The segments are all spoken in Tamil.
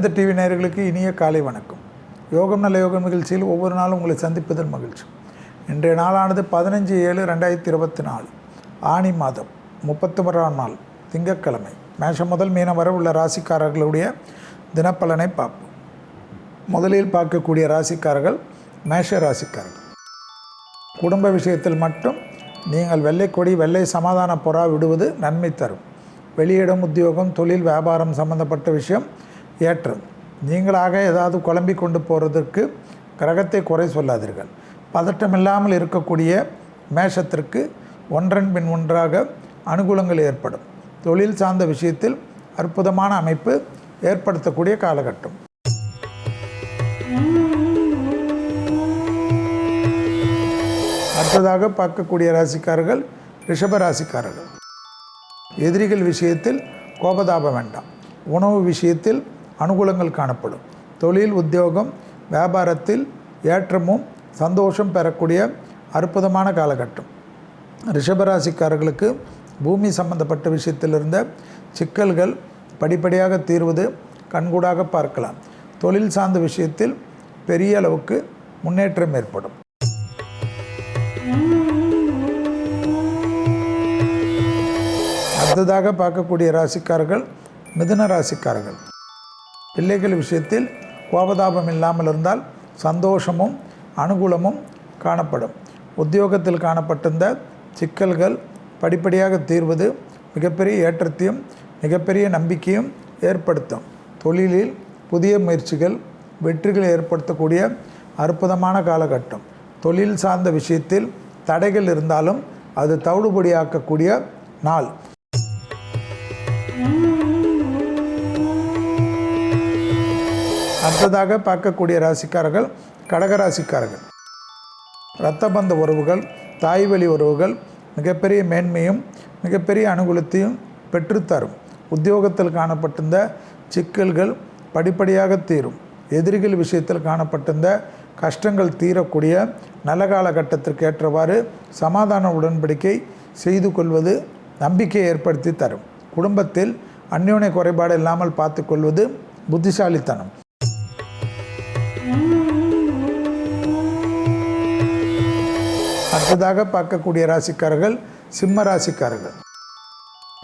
சிறந்த டிவி நேயர்களுக்கு இனிய காலை வணக்கம். யோகம் நல்ல யோகம் நிகழ்ச்சியில் ஒவ்வொரு நாளும் உங்களை சந்திப்பதில் மகிழ்ச்சி. இன்றைய நாளானது பதினஞ்சு ஏழு ரெண்டாயிரத்தி இருபத்தி நாலு. ஆனி மாதம் முப்பத்தொன்பதாம் நாள் திங்கட்கிழமை. மேஷம் முதல் மீனம் வரை உள்ள ராசிக்காரர்களுடைய தினப்பலனை பார்ப்போம். முதலில் பார்க்கக்கூடிய ராசிக்காரர்கள் மேஷ ராசிக்காரர்கள். குடும்ப விஷயத்தில் மட்டும் நீங்கள் வெள்ளை கொடி வெள்ளை சமாதான புறா விடுவது நன்மை தரும். வெளியிடம் உத்தியோகம் தொழில் வியாபாரம் சம்பந்தப்பட்ட விஷயம் ஏற்றது. நீங்களாக ஏதாவது குழம்பி கொண்டு போகிறதுக்கு கிரகத்தை குறை சொல்லாதீர்கள். பதட்டமில்லாமல் இருக்கக்கூடிய மேஷத்திற்கு ஒன்றன் பின் ஒன்றாக அனுகூலங்கள் ஏற்படும். தொழில் சார்ந்த விஷயத்தில் அற்புதமான அமைப்பு ஏற்படுத்தக்கூடிய காலகட்டம். அடுத்ததாக பார்க்கக்கூடிய ராசிக்காரர்கள் ரிஷப ராசிக்காரர்கள். எதிரிகள் விஷயத்தில் கோபதாபம் வேண்டாம். உணவு விஷயத்தில் அனுகூலங்கள் காணப்படும். தொழில் உத்தியோகம் வியாபாரத்தில் ஏற்றமும் சந்தோஷம் பெறக்கூடிய அற்புதமான காலகட்டம். ரிஷபராசிக்காரர்களுக்கு பூமி சம்பந்தப்பட்ட விஷயத்தில் இருந்த சிக்கல்கள் படிப்படியாக தீர்வது கண்கூடாக பார்க்கலாம். தொழில் சார்ந்த விஷயத்தில் பெரிய அளவுக்கு முன்னேற்றம் ஏற்படும். அடுத்ததாக பார்க்கக்கூடிய ராசிக்காரர்கள் மிதுன ராசிக்காரர்கள். பிள்ளைகள் விஷயத்தில் கோபதாபம் இல்லாமல் இருந்தால் சந்தோஷமும் அனுகூலமும் காணப்படும். உத்தியோகத்தில் காணப்பட்டிருந்த சிக்கல்கள் படிப்படியாக தீர்வது மிகப்பெரிய ஏற்றத்தையும் மிகப்பெரிய நம்பிக்கையும் ஏற்படுத்தும். தொழிலில் புதிய முயற்சிகள் வெற்றிகளை ஏற்படுத்தக்கூடிய அற்புதமான காலகட்டம். தொழில் சார்ந்த விஷயத்தில் தடைகள் இருந்தாலும் அது தவிடுபடியாக்கக்கூடிய நாள். அடுத்ததாக பார்க்கக்கூடிய ராசிக்காரர்கள் கடகராசிக்காரர்கள் இரத்தபந்த உறவுகள் தாய்வழி உறவுகள் மிகப்பெரிய மேன்மையும் மிகப்பெரிய அனுகூலத்தையும் பெற்றுத்தரும். உத்தியோகத்தில் காணப்பட்டிருந்த சிக்கல்கள் படிப்படியாக தீரும். எதிரிகள் விஷயத்தில் காணப்பட்டிருந்த கஷ்டங்கள் தீரக்கூடிய நல்ல காலகட்டத்திற்கு ஏற்றவாறு சமாதான உடன்படிக்கை செய்து கொள்வது நம்பிக்கையை ஏற்படுத்தி தரும். குடும்பத்தில் அந்யோன்ய குறைபாடு இல்லாமல் பார்த்து கொள்வது புத்திசாலித்தனம். அடுத்ததாக பார்க்கக்கூடிய ராசிக்காரர்கள் சிம்ம ராசிக்காரர்கள்.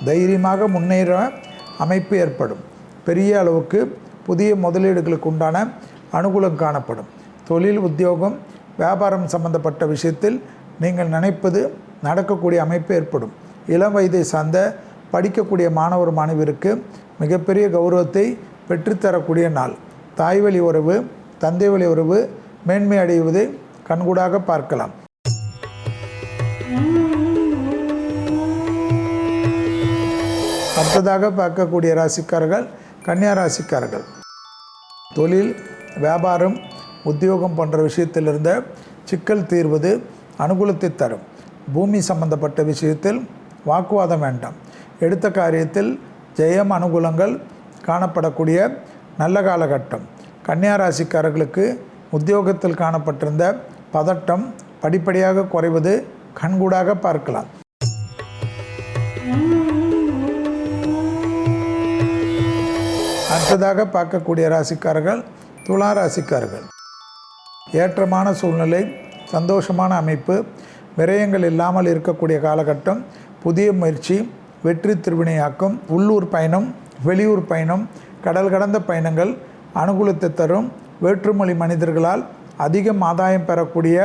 தைரியமாக முன்னேற அமைப்பு ஏற்படும். பெரிய அளவுக்கு புதிய முதலீடுகளுக்கு உண்டான அனுகூலம் காணப்படும். தொழில் உத்தியோகம் வியாபாரம் சம்பந்தப்பட்ட விஷயத்தில் நீங்கள் நினைப்பது நடக்கக்கூடிய அமைப்பு ஏற்படும். இளம் வயதை சார்ந்த படிக்கக்கூடிய மாணவர் மாணவிற்கு மிகப்பெரிய கௌரவத்தை பெற்றுத்தரக்கூடிய நாள். தாய்வழி உறவு தந்தை வழி உறவு மேன்மை அடைவதை கண்கூடாக பார்க்கலாம். அடுத்ததாக பார்க்கக்கூடிய ராசிக்காரர்கள் கன்னியா ராசிக்காரர்கள். தொழில் வியாபாரம் உத்தியோகம் போன்ற விஷயத்திலிருந்த சிக்கல் தீர்வது அனுகூலத்தை தரும். பூமி சம்பந்தப்பட்ட விஷயத்தில் வாக்குவாதம் வேண்டாம். எடுத்த காரியத்தில் ஜெயம் அனுகூலங்கள் காணப்படக்கூடிய நல்ல காலகட்டம். கன்னியா ராசிக்காரர்களுக்கு உத்தியோகத்தில் காணப்பட்டிருந்த பதட்டம் படிப்படியாக குறைவது கண்கூடாக பார்க்கலாம். அடுத்ததாக பார்க்கக்கூடிய ராசிக்காரர்கள் துலா ராசிக்காரர்கள். ஏற்றமான சூழ்நிலை சந்தோஷமான அமைப்பு விரயங்கள் இல்லாமல் இருக்கக்கூடிய காலகட்டம் புதிய முயற்சி வெற்றி திருவினையாக்கும் உள்ளூர் பயணம் வெளியூர் பயணம் கடல் கடந்த பயணங்கள் அனுகூலத்தை தரும் வேற்றுமொழி மனிதர்களால் அதிகம் ஆதாயம் பெறக்கூடிய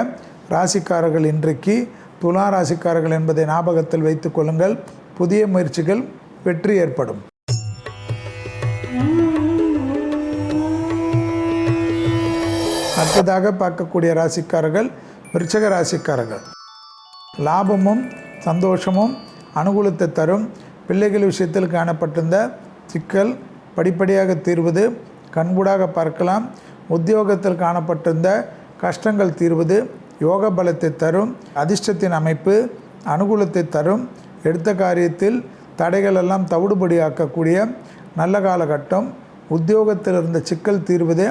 ராசிக்காரர்கள் இன்றைக்கு துலா ராசிக்காரர்கள் என்பதை ஞாபகத்தில் வைத்துக் கொள்ளுங்கள். புதிய முயற்சிகள் வெற்றி ஏற்படும். அடுத்ததாக பார்க்கக்கூடிய ராசிக்காரர்கள் விருச்சக ராசிக்காரர்கள். லாபமும் சந்தோஷமும் அனுகூலத்தை தரும். பிள்ளைகள் விஷயத்தில் காணப்பட்டிருந்த சிக்கல் படிப்படியாக தீர்வது கண்கூடாக பார்க்கலாம். உத்தியோகத்தில் காணப்பட்டிருந்த கஷ்டங்கள் தீர்வது யோக பலத்தை தரும் அதிர்ஷ்டத்தின் அமைப்பு அனுகூலத்தை தரும். எடுத்த காரியத்தில் தடைகளெல்லாம் தவிடுபடியாக்கக்கூடிய நல்ல காலகட்டம். உத்தியோகத்தில் இருந்த சிக்கல் தீர்வது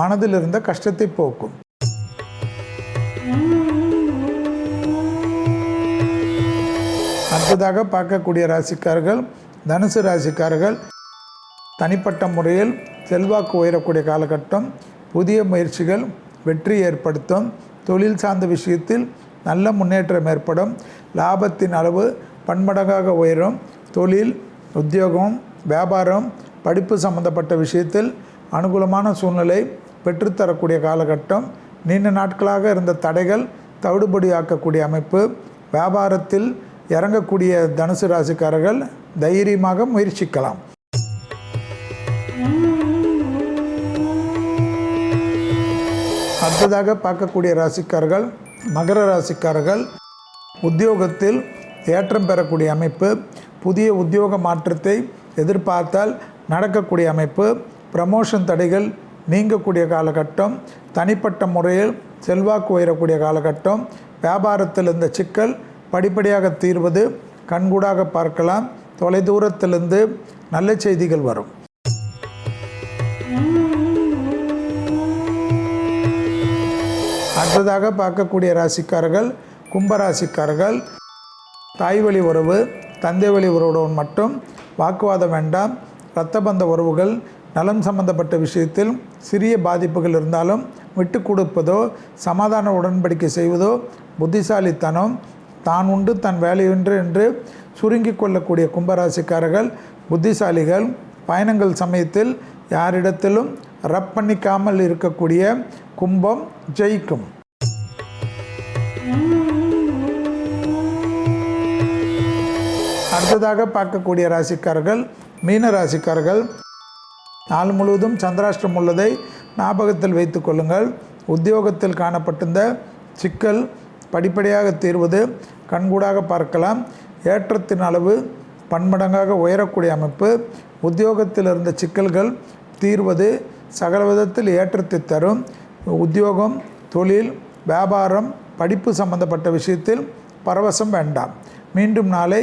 மனதில் இருந்த கஷ்டத்தை போக்கும். அடுத்ததாக பார்க்கக்கூடிய ராசிக்காரர்கள் தனுசு ராசிக்காரர்கள் தனிப்பட்ட முறையில் செல்வாக்கு உயரக்கூடிய காலகட்டம் புதிய முயற்சிகள் வெற்றி ஏற்படுத்தும் தொழில் சார்ந்த விஷயத்தில் நல்ல முன்னேற்றம் ஏற்படும் லாபத்தின் அளவு பன்மடங்காக உயரும் தொழில் உத்தியோகம் வியாபாரம் படிப்பு சம்பந்தப்பட்ட விஷயத்தில் அனுகூலமான சூழ்நிலை பெற்றுத்தரக்கூடிய காலகட்டம் நீண்ட நாட்களாக இருந்த தடைகள் தவிடுபடியாக்கக்கூடிய அமைப்பு வியாபாரத்தில் இறங்கக்கூடிய தனுசு ராசிக்காரர்கள் தைரியமாக முயற்சிக்கலாம். அடுத்ததாக பார்க்கக்கூடிய ராசிக்காரர்கள் மகர ராசிக்காரர்கள் உத்தியோகத்தில் ஏற்றம் பெறக்கூடிய அமைப்பு புதிய உத்தியோக மாற்றத்தை எதிர்பார்த்தால் நடக்கக்கூடிய அமைப்பு ப்ரமோஷன் தடைகள் நீங்கக்கூடிய காலகட்டம் தனிப்பட்ட முறையில் செல்வாக்கு உயரக்கூடிய காலகட்டம் வியாபாரத்தில் இருந்த சிக்கல் படிப்படியாக தீர்வது கண்கூடாக பார்க்கலாம் தொலைதூரத்திலிருந்து நல்ல செய்திகள் வரும். அடுத்ததாக பார்க்கக்கூடிய ராசிக்காரர்கள் கும்பராசிக்காரர்கள் தாய் வழி உறவு தந்தை வழி உறவுடன் மட்டும் வாக்குவாதம் வேண்டாம். இரத்தபந்த உறவுகள் நலம் சம்பந்தப்பட்ட விஷயத்தில் சிறிய பாதிப்புகள் இருந்தாலும் விட்டு கொடுப்பதோ சமாதான உடன்படிக்கை செய்வதோ புத்திசாலித்தனம் தான் உண்டு தன் வேலையுண்டு என்று சுருங்கிக் கொள்ளக்கூடிய கும்பராசிக்காரர்கள் புத்திசாலிகள் பயணங்கள் சமயத்தில் யாரிடத்திலும் ரப் பண்ணிக்காமல் இருக்கக்கூடிய கும்பம் ஜெயிக்கும். அடுத்ததாக பார்க்கக்கூடிய ராசிக்காரர்கள் மீன ராசிக்காரர்கள். நாள் முழுவதும் சந்திராஷ்டிரம் உள்ளதை ஞாபகத்தில் வைத்து கொள்ளுங்கள். உத்தியோகத்தில் காணப்பட்டிருந்த சிக்கல் படிப்படியாக தீர்வது கண்கூடாக பார்க்கலாம். ஏற்றத்தின் அளவு பன்மடங்காக உயரக்கூடிய அமைப்பு. உத்தியோகத்தில் இருந்த சிக்கல்கள் தீர்வது சகல விதத்தில் ஏற்றத்தை தரும். உத்தியோகம் தொழில் வியாபாரம் படிப்பு சம்பந்தப்பட்ட விஷயத்தில் பரவசம் வேண்டாம். மீண்டும் நாளை